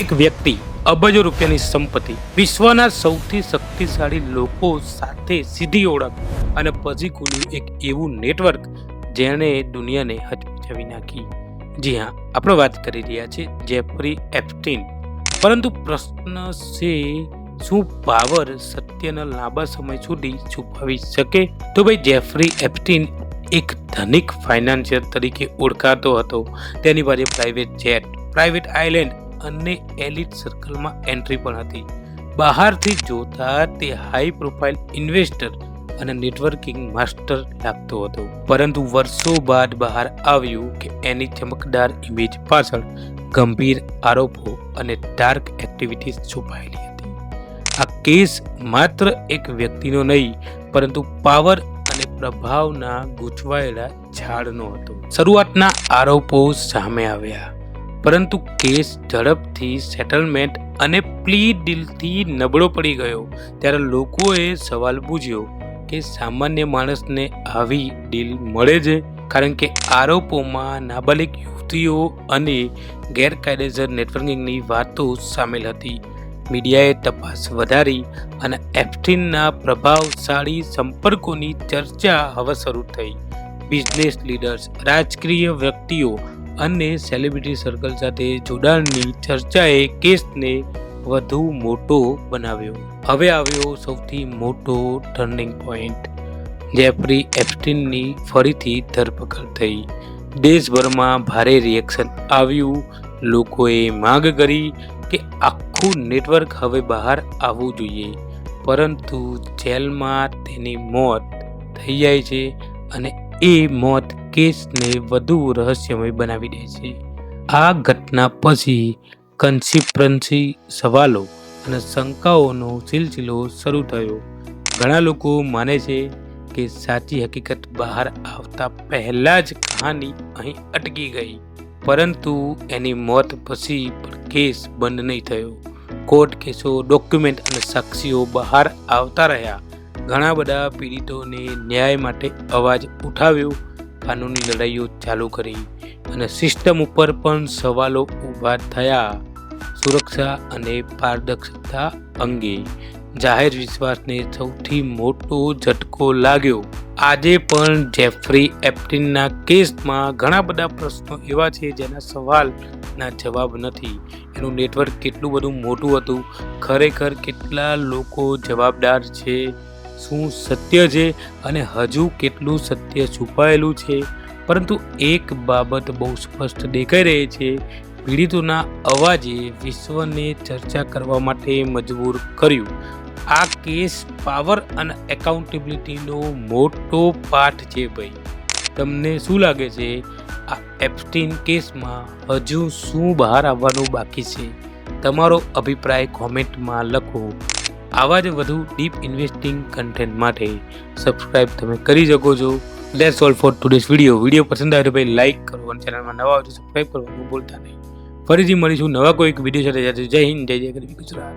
એક વ્યક્તિ અબજો રૂપિયાની સંપત્તિ વિશ્વના સૌથી શક્તિશાળી લોકો સાથે સીધી ઓળખ અને પછી ખુલ્યું એક એવું નેટવર્ક જેણે દુનિયાને હચમચાવી નાખી. જી હા, આપણે વાત કરી રહ્યા છીએ જેફરી એપ્સ્ટીન. પરંતુ પ્રશ્ન છે, શું પાવર સત્યના લાંબા સમય સુધી છુપાવી શકે? તો ભાઈ જેફરી એપ્સ્ટીન એક ધનિક ફાઇનાન્સિયર તરીકે ઓળખાતો હતો. તેની પાસે પ્રાઇવેટ જેટ પ્રાઇવેટ આઇલેન્ડ અને એલિટ સર્કલમાં એન્ટ્રી પણ હતી. બહારથી જોતા તે હાઈ પ્રોફાઇલ ઇન્વેસ્ટર અને નેટવર્કિંગ માસ્ટર લાગતો હતો. પરંતુ વર્ષો બાદ બહાર આવ્યું કે એની ચમકદાર ઇમેજ પાછળ ગંભીર આરોપો અને ડાર્ક એક્ટિવિટીઝ છુપાયેલી હતી. આ કેસ માત્ર એક વ્યક્તિનો નહીં, પરંતુ પાવર અને પ્રભાવના ગૂંચવાયેલા ઝાડનો હતો. શરૂઆતના આરોપો સામે આવ્યા. પરંતુ કેસ ઝડપથી સેટલમેન્ટ અને પ્લી ડીલથી નબળો પડી ગયો. ત્યારે લોકોએ સવાલ પૂછ્યો કે સામાન્ય માણસને આવી ડીલ મળે છે? કારણ કે આરોપોમાં નાબાલિક યુવતીઓ અને ગેરકાયદેસર નેટવર્કિંગની વાતો સામેલ હતી. મીડિયાએ તપાસ વધારી અને એફટીનના પ્રભાવશાળી સંપર્કોની ચર્ચા હવે શરૂ થઈ. બિઝનેસ લીડર્સ, રાજકીય વ્યક્તિઓ અને સેલિબ્રિટી સર્કલ સાથે જોડાણની ચર્ચાએ કેસને વધુ મોટો બનાવ્યો. હવે આવ્યો સૌથી મોટો ટર્નિંગ પોઈન્ટ જેફરી એપ્સ્ટીનની ફરીથી ધરપકડ થઈ. દેશભરમાં ભારે રિએક્શન આવ્યું. લોકોએ માંગ કરી કે આખું નેટવર્ક હવે બહાર આવવું જોઈએ. પરંતુ જેલમાં તેની મોત થઈ જાય છે અને એ મોત કેસને વધુ રહસ્યમય બનાવી દે છે. આ ઘટના પછી કન્સિપ્રન્સી સવાલો અને શંકાઓનો સિલસિલો શરૂ થયો. ઘણા લોકો માને છે કે સાચી હકીકત બહાર આવતા પહેલાં જ કહાની અહીં અટકી ગઈ. પરંતુ એની મોત પછી પણ કેસ બંધ નહીં થયો. કોર્ટ કેસો, ડોક્યુમેન્ટ અને સાક્ષીઓ બહાર આવતા રહ્યા. ઘણા બધા પીડિતોને ન્યાય માટે અવાજ ઉઠાવ્યો. કાનૂની લડાઈઓ ચાલુ કરી અને સિસ્ટમ ઉપર પણ સવાલો ઊભા થયા. સુરક્ષા અને પારદર્શકતા અંગે જાહેર વિશ્વાસને સૌથી મોટો ઝટકો લાગ્યો. આજે પણ જેફરી એપ્ટિનના કેસમાં ઘણા બધા પ્રશ્નો એવા છે જેના સવાલના જવાબ નથી. એનું નેટવર્ક કેટલું બધું મોટું હતું? ખરેખર કેટલા લોકો જવાબદાર છે? શું સત્ય છે અને હજુ કેટલું સત્ય છુપાયેલું છે? પરંતુ એક બાબત બહુ સ્પષ્ટ દેખાઈ રહી છે. પીડિતોના અવાજે વિશ્વને ચર્ચા કરવા માટે મજબૂર કર્યું. આ કેસ પાવર અને એકાઉન્ટેબિલિટીનો મોટો પાઠ છે ભાઈ. તમને શું લાગે છે? આ એપ્સ્ટીન કેસમાં હજુ શું બહાર આવવાનું બાકી છે? તમારો અભિપ્રાય કોમેન્ટમાં લખો. આવા જ વધુ ડીપ ઇન્વેસ્ટિંગ કન્ટેન્ટ માટે સબસ્ક્રાઇબ તમે કરી શકો છો. Let's all for today's video video પસંદ આવે તો ભાઈ લાઈક કરો અને ચેનલમાં નવા હોય તો કરવાનું ભૂલતા નહીં. ફરીથી મળીશું નવા કોઈક વીડિયો સાથે. જય હિન્દ, જય જય ગરવી ગુજરાત.